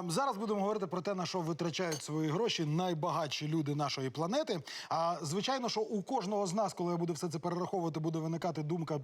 А, зараз будемо говорити про те, на що витрачають свої гроші найбагатші люди нашої планети. А звичайно, що у кожного з нас, коли я буду все це перераховувати, буде виникати думка.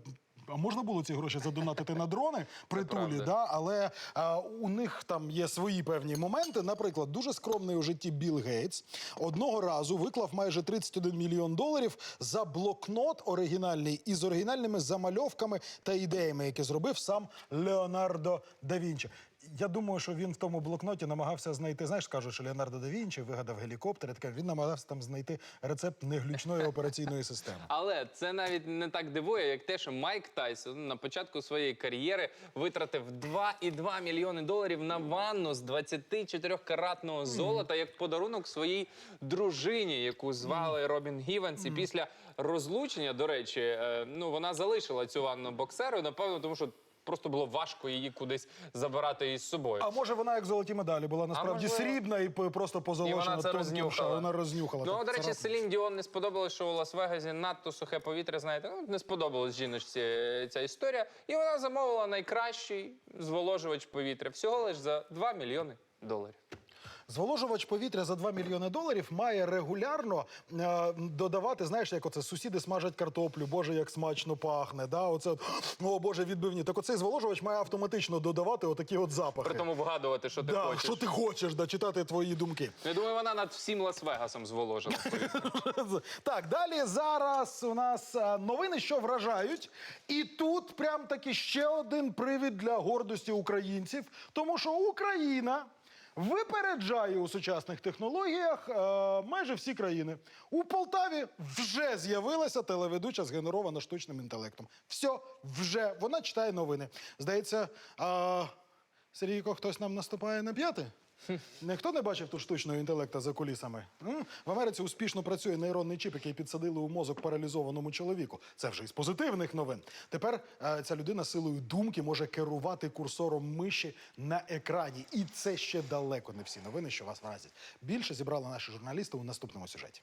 А можна було ці гроші задонатити на дрони притулі, да? але а, у них там є свої певні моменти. Наприклад, дуже скромний у житті Білл Гейтс одного разу виклав майже 31 мільйон доларів за блокнот оригінальний із оригінальними замальовками та ідеями, які зробив сам Леонардо да Вінчі. Я думаю, що він в тому блокноті намагався знайти. Знаєш, кажуть, що Леонардо да Вінчі вигадав гелікоптер. таке. Він намагався там знайти рецепт неглючної операційної системи. Але це навіть не так дивує, як те, що Майк Тайсон на початку своєї кар'єри витратив 2,2 мільйони доларів на ванну з 24-каратного золота як подарунок своїй дружині, яку звали Робін Гівенс. І після розлучення, до речі, е, ну вона залишила цю ванну боксеру, напевно, тому що. Просто було важко її кудись забирати із собою. А може вона як золоті медалі була насправді можливо. срібна і п- просто І позолочена. вона це тонким рознюхала. шаром. Вона рознюхала. Ну, так, до речі, царапину. Селін Діон не сподобалось, що у Лас-Вегасі надто сухе повітря, знаєте, ну, не сподобалась жіночці е, ця історія. І вона замовила найкращий зволожувач повітря. Всього лиш за 2 мільйони доларів. Зволожувач повітря за 2 мільйони доларів має регулярно е, додавати, знаєш, як оце сусіди смажать картоплю, боже, як смачно пахне. Да? Оце, от, о, боже, відбивні. Так оцей зволожувач має автоматично додавати отакі от запахи. При тому вгадувати, що ти да, хочеш. що ти хочеш, да, читати твої думки. Я думаю, вона над всім Лас-Вегасом зволожила. Так, далі зараз у нас е, новини, що вражають. І тут прям таки ще один привід для гордості українців, тому що Україна. Випереджає у сучасних технологіях е, майже всі країни. У Полтаві вже з'явилася телеведуча згенерована штучним інтелектом. Все, вже вона читає новини. Здається, е, Сергійко, хтось нам наступає на п'яти? Ніхто не бачив тут штучного інтелекту за кулісами. В Америці успішно працює нейронний чіп, який підсадили у мозок паралізованому чоловіку. Це вже із позитивних новин. Тепер е, ця людина силою думки може керувати курсором миші на екрані. І це ще далеко не всі новини, що вас вразять. Більше зібрали наші журналісти у наступному сюжеті.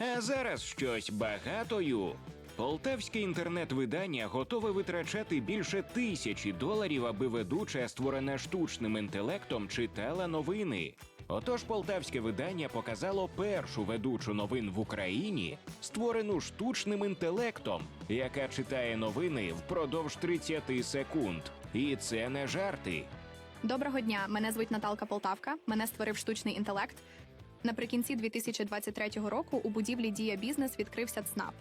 А зараз щось багатою. Полтавське інтернет-видання готове витрачати більше тисячі доларів, аби ведуча, створена штучним інтелектом, читала новини. Отож, полтавське видання показало першу ведучу новин в Україні, створену штучним інтелектом, яка читає новини впродовж 30 секунд. І це не жарти. Доброго дня, мене звуть Наталка Полтавка. Мене створив штучний інтелект. Наприкінці 2023 року у будівлі Дія Бізнес відкрився ЦНАП.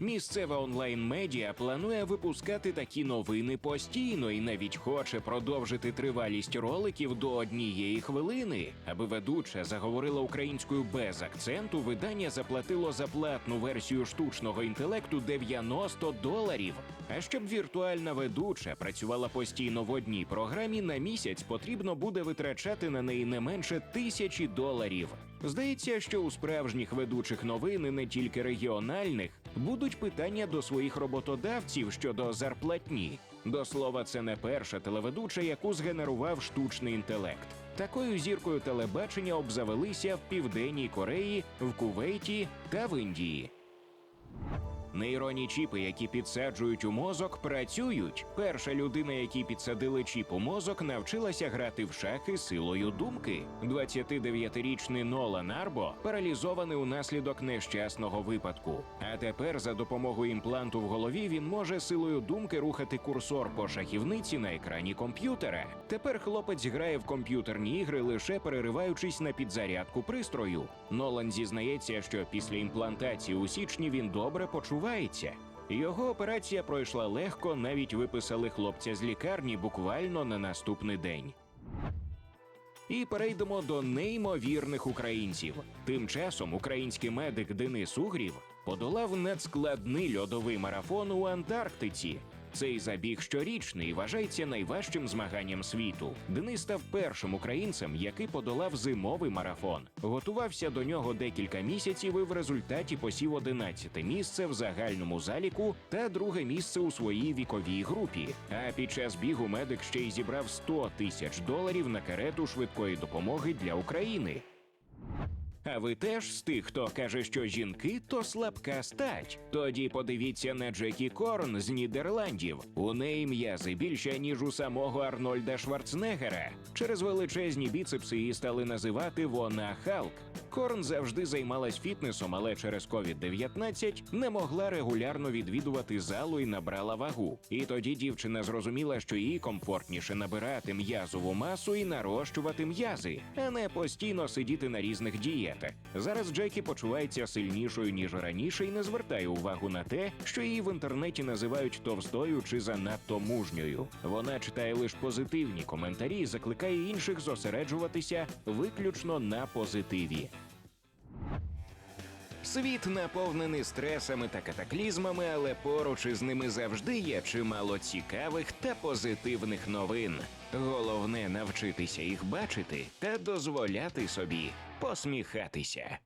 Місцева онлайн-медіа планує випускати такі новини постійно і навіть хоче продовжити тривалість роликів до однієї хвилини. Аби ведуча заговорила українською без акценту, видання заплатило за платну версію штучного інтелекту 90 доларів. А щоб віртуальна ведуча працювала постійно в одній програмі, на місяць потрібно буде витрачати на неї не менше тисячі доларів. Здається, що у справжніх ведучих новин, не тільки регіональних, будуть питання до своїх роботодавців щодо зарплатні. До слова, це не перша телеведуча, яку згенерував штучний інтелект. Такою зіркою телебачення обзавелися в Південній Кореї, в Кувейті та в Індії. Нейронні чіпи, які підсаджують у мозок, працюють. Перша людина, якій підсадили чіп у мозок, навчилася грати в шахи силою думки. 29-річний Нолан Арбо паралізований унаслідок нещасного випадку. А тепер, за допомогою імпланту в голові, він може силою думки рухати курсор по шахівниці на екрані комп'ютера. Тепер хлопець грає в комп'ютерні ігри, лише перериваючись на підзарядку пристрою. Нолан зізнається, що після імплантації у січні він добре почувається. Його операція пройшла легко, навіть виписали хлопця з лікарні буквально на наступний день. І перейдемо до неймовірних українців. Тим часом український медик Денис Угрів подолав надскладний льодовий марафон у Антарктиці. Цей забіг щорічний вважається найважчим змаганням світу. Денис став першим українцем, який подолав зимовий марафон. Готувався до нього декілька місяців і в результаті посів 11 місце в загальному заліку та друге місце у своїй віковій групі. А під час бігу медик ще й зібрав 100 тисяч доларів на карету швидкої допомоги для України. А ви теж з тих, хто каже, що жінки то слабка стать. Тоді подивіться на Джекі Корн з Нідерландів. У неї м'язи більше ніж у самого Арнольда Шварценеггера. Через величезні біцепси її стали називати вона Халк. Корн завжди займалась фітнесом, але через COVID-19 не могла регулярно відвідувати залу і набрала вагу. І тоді дівчина зрозуміла, що їй комфортніше набирати м'язову масу і нарощувати м'язи, а не постійно сидіти на різних дієтах. Зараз Джекі почувається сильнішою ніж раніше і не звертає увагу на те, що її в інтернеті називають товстою чи занадто мужньою. Вона читає лише позитивні коментарі і закликає інших зосереджуватися виключно на позитиві. Світ наповнений стресами та катаклізмами, але поруч із ними завжди є чимало цікавих та позитивних новин. Головне навчитися їх бачити та дозволяти собі посміхатися.